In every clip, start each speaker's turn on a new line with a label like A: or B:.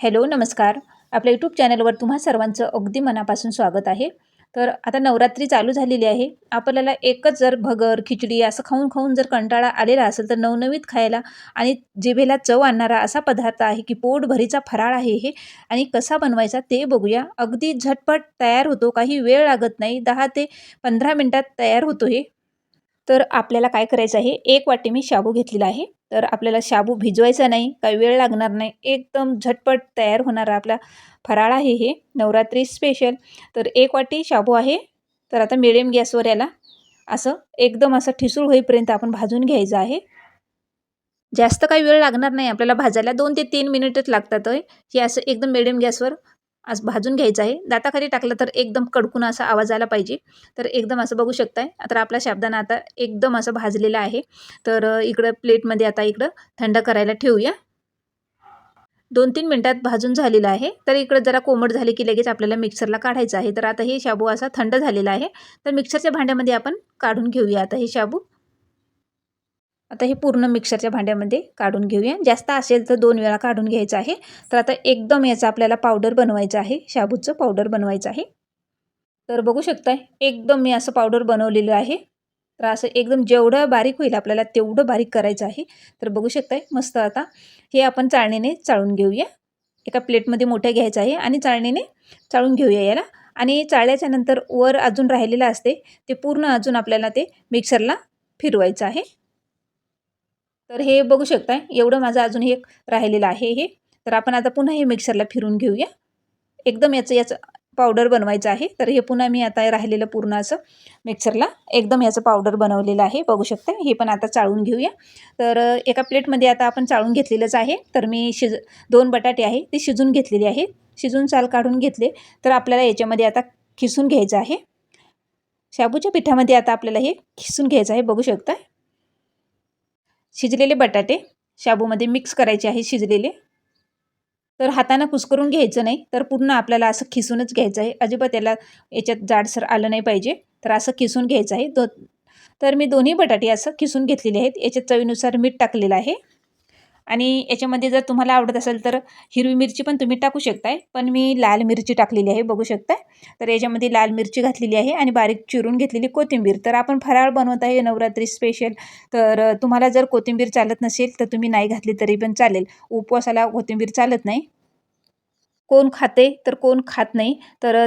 A: Hello नमस्कार. आपल्या YouTube चॅनलवर तुम्हा सर्वांचं अगदी मनापासून स्वागत आहे. तर आता नवरात्री चालू झालेली आहे. आपल्याला एकच जर भगर खिचडी असं खाऊन खाऊन जर कंटाळा आलेला असेल तर नवनवीत खायला आणि जिभेला चव आणणारा असा पदार्थ आहे की पोटभरीचा फराळ आहे हे आणि कसा बनवायचा ते बघूया. अगदी झटपट तयार होतो काही वेळ लागत नाही. दहा ते पंधरा मिनटात तयार होतो हे. तर आपल्याला काय करायचं आहे? एक वाटी मी शाबू घेतलेला आहे. तर आपल्याला शाबू भिजवायचा नाही काही वेळ लागणार नाही. एकदम झटपट तयार होणारा आपला फराळ आहे हे. नवरात्री स्पेशल तर एक वाटी शाबू आहे. तर आता मिडियम गॅसवर याला असं एकदम असं ठिसूळ होईपर्यंत आपण भाजून घ्यायचं आहे. जास्त काही वेळ लागणार नाही. आपल्याला भाजायला दोन ते तीन मिनिटच लागतात हे असं एकदम मिडियम गॅसवर आज भाजून घ्यायचं आहे. दाताखाली टाकलं तर एकदम कडकून असा आवाज आला पाहिजे. तर एकदम असं बघू शकताय. तर आपला शाबदाना आता एकदम असं भाजलेला आहे. तर इकडं प्लेटमध्ये आता इकडं थंड करायला ठेवूया. दोन तीन मिनटात भाजून झालेलं आहे. तर इकडं जरा कोमट झाले की लगेच आपल्याला मिक्सरला काढायचं आहे. तर आता हे शाबू असा थंड झालेला आहे. तर मिक्सरच्या भांड्यामध्ये आपण काढून घेऊया. आता हे शाबू आता हे पूर्ण मिक्सरच्या भांड्यामध्ये काढून घेऊया. जास्त असेल तर दोन वेळा काढून घ्यायचं आहे. तर आता एकदम याचं आपल्याला पावडर बनवायचं आहे. शाबूचं पावडर बनवायचं आहे. तर बघू शकताय एकदम मी असं पावडर बनवलेलं आहे. तर असं एकदम जेवढं बारीक होईल आपल्याला तेवढं बारीक करायचं आहे. तर बघू शकताय मस्त आता हे आपण चाळणीने चाळून घेऊया. एका प्लेटमध्ये मोठ्या घ्यायचं आहे आणि चाळणीने चाळून घेऊया याला. आणि चाळल्याच्या नंतर वर अजून राहिलेलं असते ते पूर्ण अजून आपल्याला ते मिक्सरला फिरवायचं आहे. तर हे बघू शकताय. एवढं माझं अजून हे राहिलेलं आहे हे. तर आपण आता पुन्हा हे मिक्सरला फिरून घेऊया. एकदम याचं याचं पावडर बनवायचं आहे. तर हे पुन्हा मी आता राहिलेलं पूर्ण असं मिक्सरला एकदम याचं पावडर बनवलेलं आहे. बघू शकता हे पण आता चाळून घेऊया. तर एका प्लेटमध्ये आता आपण चाळून घेतलेलंच आहे. तर मी शिज दोन बटाटे आहे ते शिजून घेतलेले आहे शिजून चाल काढून घेतले. तर आपल्याला याच्यामध्ये आता खिसून घ्यायचं आहे. शाबूच्या पिठामध्ये आता आपल्याला हे खिसून घ्यायचं आहे. बघू शकता शिजलेले बटाटे शाबूमध्ये मिक्स करायचे आहे शिजलेले. तर हातानं कुस्करून घ्यायचं नाही तर पूर्ण आपल्याला असं खिसूनच घ्यायचं आहे. अजिबात त्याला याच्यात जाडसर आलं नाही पाहिजे तर असं खिसून घ्यायचं आहे. दो तर मी दोन्ही बटाटे असं खिसून घेतलेले आहेत. याच्यात चवीनुसार मीठ टाकलेलं आहे. आणि याच्यामध्ये जर तुम्हाला आवडत असेल तर हिरवी मिरची पण तुम्ही टाकू शकताय. पण मी लाल मिरची टाकलेली आहे बघू शकताय. तर याच्यामध्ये लाल मिरची घातलेली आहे आणि बारीक चिरून घेतलेली कोथिंबीर. तर आपण फराळ बनवत आहे नवरात्री स्पेशल तर तुम्हाला जर कोथिंबीर चालत नसेल तर तुम्ही नाही घातली तरी पण चालेल. उपवासाला कोथिंबीर चालत नाही. कोण खाते तर कोण खात नाही. तर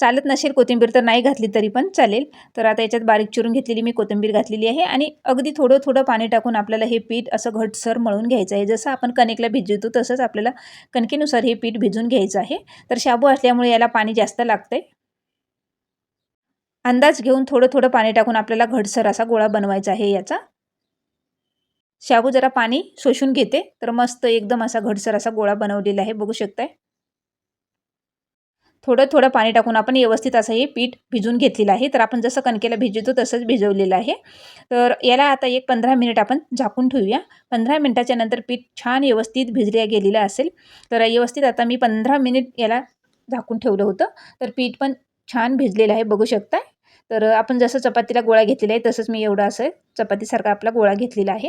A: चालत नसेल कोथिंबीर तर नाही घातली तरी पण चालेल. तर आता याच्यात बारीक चिरून घेतलेली मी कोथिंबीर घातलेली आहे आणि अगदी थोडं थोडं पाणी टाकून आपल्याला हे पीठ असं घटसर मळून घ्यायचं आहे. जसं आपण कणिकला भिजवतो तसंच आपल्याला कणकेनुसार हे पीठ भिजून घ्यायचं आहे. तर शाबू असल्यामुळे याला पाणी जास्त लागतंय. अंदाज घेऊन थोडं थोडं पाणी टाकून आपल्याला घटसर असा गोळा बनवायचा आहे याचा. शाबू जरा पाणी शोषून घेते. तर मस्त एकदम असा घटसर असा गोळा बनवलेला आहे. बघू शकताय? थोडं थोडं पाणी टाकून आपण व्यवस्थित असं हे पीठ भिजून घेतलेलं आहे. तर आपण जसं कणकेला भिजवतो तसंच भिजवलेलं आहे. तर याला आता एक पंधरा मिनिट आपण झाकून ठेवूया. पंधरा मिनटाच्या नंतर पीठ छान व्यवस्थित भिजल्या गेलेलं असेल. तर व्यवस्थित आता मी पंधरा मिनिट याला झाकून ठेवलं होतं. तर पीठ पण छान भिजलेलं आहे बघू शकताय. तर आपण जसं चपातीला गोळा घेतलेला आहे तसंच मी एवढं असं चपातीसारखा आपला गोळा घेतलेला आहे.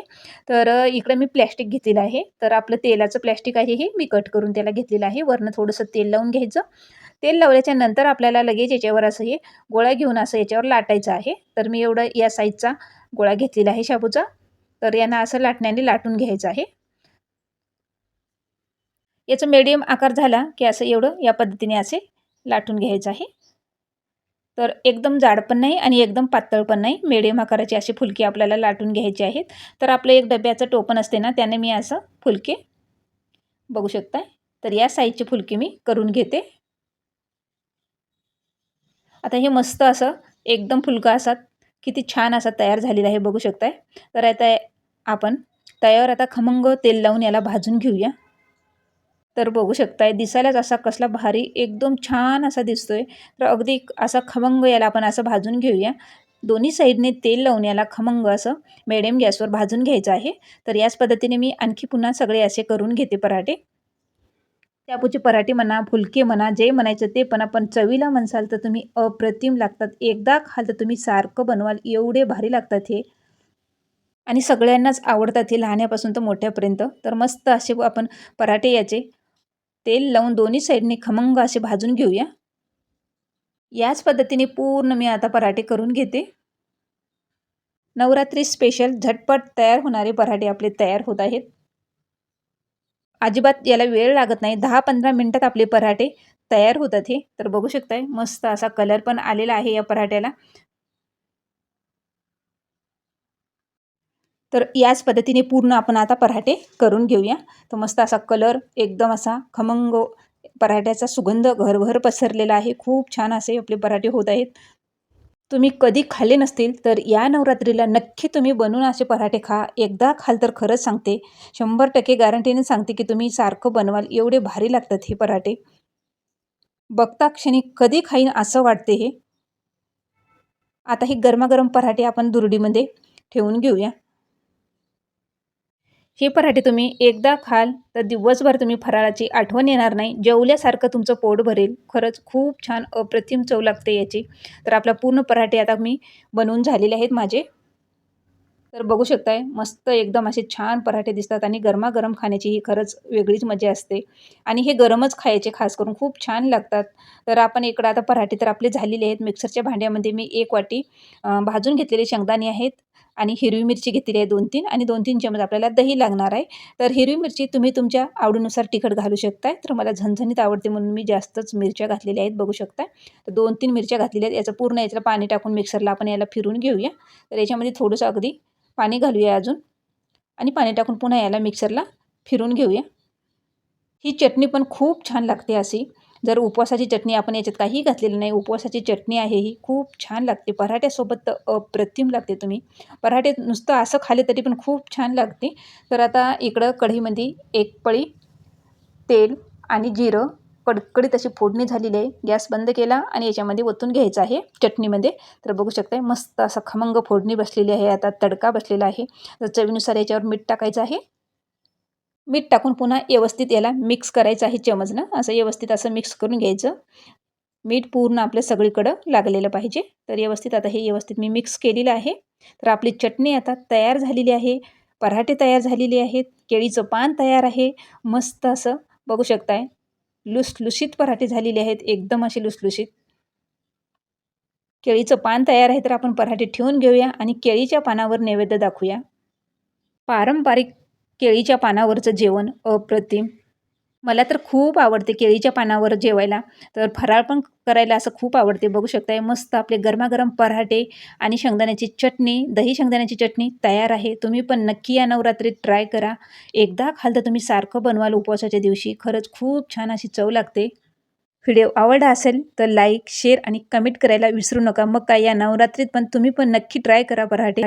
A: तर इकडं मी प्लॅस्टिक घेतलेलं आहे. तर आपलं तेलाचं प्लॅस्टिक आहे हे मी कट करून त्याला घेतलेलं आहे. वरनं थोडंसं तेल लावून घ्यायचं. तेल लावल्याच्या नंतर आपल्याला लगेच याच्यावर असं हे गोळा घेऊन असं याच्यावर लाटायचं आहे. तर मी एवढं या साईजचा गोळा घेतलेला आहे शाबूचा. तर यांना असं लाटण्याने लाटून घ्यायचं आहे. याचं मीडियम आकार झाला की असं एवढं या पद्धतीने असे लाटून घ्यायचं आहे. तर एकदम जाड पण नाही आणि एकदम पातळ पण नाही. मिडियम आकाराची अशी फुलके आपल्याला लाटून घ्यायचे आहेत. तर आपलं एक डब्याचं टोपण असते ना त्याने मी असं फुलके बघू शकताय. तर या साईजचे फुलके मी करून घेते. आता हे मस्त असं एकदम फुलका असतात. किती छान असा तयार झालेला आहे बघू शकताय. तर आता आपण तयार आता खमंग तेल लावून याला भाजून घेऊया. तर बघू शकताय दिसायलाच असा कसला भारी एकदम छान असा दिसतोय. तर अगदी असा खमंग याला आपण असं भाजून घेऊया. दोन्ही साईडने तेल लावून याला खमंग असं मिडियम गॅसवर भाजून घ्यायचं आहे. तर याच पद्धतीने मी आणखी पुन्हा सगळे असे करून घेते पराठे. त्यापूचे पराठे म्हणा फुलके म्हणा जे म्हणायचं ते पण आपण चवीला म्हणसाल तर तुम्ही अप्रतिम लागतात. एकदा खाल तर तुम्ही सारखं बनवाल एवढे भारी लागतात हे. आणि सगळ्यांनाच आवडतात हे लहान्यापासून तर मोठ्यापर्यंत. तर मस्त असे आपण पराठे याचे तेल लावून दोन्ही साईडने खमंग असे भाजून घेऊया. याच पद्धतीने पूर्ण मी आता पराठे करून घेते. नवरात्री स्पेशल झटपट तयार होणारे पराठे आपले तयार होत आहेत. अजिबात याला वेळ लागत नाही. दहा पंधरा मिनटात आपले पराठे तयार होतात हे. तर बघू शकताय मस्त असा कलर पण आलेला आहे या पराठ्याला. तर याच पद्धतीने पूर्ण आपण आता पराठे करून घेऊया. तर मस्त असा कलर एकदम असा खमंग पराठ्याचा सुगंध घरभर पसरलेला आहे. खूप छान असे आपले पराठे होत आहेत. तुम्ही कधी खाल्ले नसतील तर या नवरात्रीला नक्की तुम्ही बनवून असे पराठे खा. एकदा खाल तर खरंच सांगते. शंभर टक्के गॅरंटीने सांगते की तुम्ही सारखं बनवाल. एवढे भारी लागतात हे पराठे. बघता क्षणी कधी खाईन असं वाटते हे. आता हे गरमागरम पराठे आपण दुरडीमध्ये ठेवून घेऊया. हे पराठे तुम्ही एकदा खाल तर दिवसभर तुम्ही फराळाची आठवण येणार नाही. जेवल्यासारखं तुमचं पोट भरेल. खरंच खूप छान अप्रतिम चव लागते याची. तर आपला पूर्ण पराठे आता मी बनवून झालेले आहेत माझे. तर बघू शकताय मस्त एकदम असे छान पराठे दिसतात आणि गरमागरम खाण्याची ही खरंच वेगळीच मजा असते. आणि हे गरमच खायचे खास करून खूप छान लागतात. तर आपण इकडं आता पराठे तर आपले झालेले आहेत. मिक्सरच्या भांड्यामध्ये मी एक वाटी भाजून घेतलेले शेंगदाणे आहेत. आणि हिरवी मिरची घेतलेली आहे दोन तीन आणि दोन तीन चमच आपल्याला दही लागणार आहे. तर हिरवी मिरची तुम्ही तुमच्या आवडीनुसार तिखट घालू शकताय. तर मला झणझणीत आवडते म्हणून मी जास्तच मिरच्या घातलेल्या आहेत बघू शकताय. तर दोन तीन मिरच्या घातलेल्या आहेत. याचं पूर्ण याच्याला पाणी टाकून मिक्सरला आपण याला फिरून घेऊया. तर याच्यामध्ये थोडंसं अगदी पाणी घालूया अजून. आणि पाणी टाकून पुन्हा याला मिक्सरला फिरून घेऊया. ही चटणी पण खूप छान लागते अशी. जर उपवासाची चटणी आपण याच्यात काहीही घातलेलं नाही उपवासाची चटणी आहे ही खूप छान लागते. पराठ्यासोबत तर अप्रतिम लागते तुम्ही. पराठे नुसतं असं खाले तरी पण खूप छान लागते. तर आता इकडं कढीमध्ये एक पळी तेल आणि जिरं कडकडीत अशी फोडणी झालेली आहे. गॅस बंद केला आणि याच्यामध्ये ओतून घ्यायचं आहे चटणीमध्ये. तर बघू शकताय मस्त असा खमंग फोडणी बसलेली आहे. आता तडका बसलेला आहे. तर चवीनुसार याच्यावर मीठ टाकायचं आहे. मीठ टाकून पुन्हा व्यवस्थित याला मिक्स करायचं आहे चमचनं असं व्यवस्थित असं मिक्स करून घ्यायचं. मीठ पूर्ण आपल्या सगळीकडं लागलेलं पाहिजे. तर व्यवस्थित आता हे व्यवस्थित मी मिक्स केलेलं आहे. तर आपली चटणी आता तयार झालेली आहे. पराठे तयार झालेले आहेत. केळीचं पान तयार आहे. मस्त असं बघू शकताय. लुसलुशीत पराठे झालेले आहेत. एकदम असे लुसलुशीत. केळीचं पान तयार आहे तर आपण पराठे ठेवून घेऊया आणि केळीच्या पानावर नैवेद्य दाखवूया. पारंपरिक केळीच्या पानावरचं जेवण अप्रतिम. मला तर खूप आवडते केळीच्या पानावर जेवायला. तर फराळ पण करायला असं खूप आवडते. बघू शकताय मस्त आपले गरमागरम पराठे आणि शेंगदाण्याची चटणी दही शेंगदाण्याची चटणी तयार आहे. तुम्ही पण नक्की या नवरात्रीत ट्राय करा. एकदा खाल तर तुम्ही सारखं बनवाल उपवासाच्या दिवशी. खरंच खूप छान अशी चव लागते. व्हिडिओ आवडला असेल तर लाईक शेअर आणि कमेंट करायला विसरू नका. मग काय या नवरात्रीत पण तुम्ही पण नक्की ट्राय करा पराठे.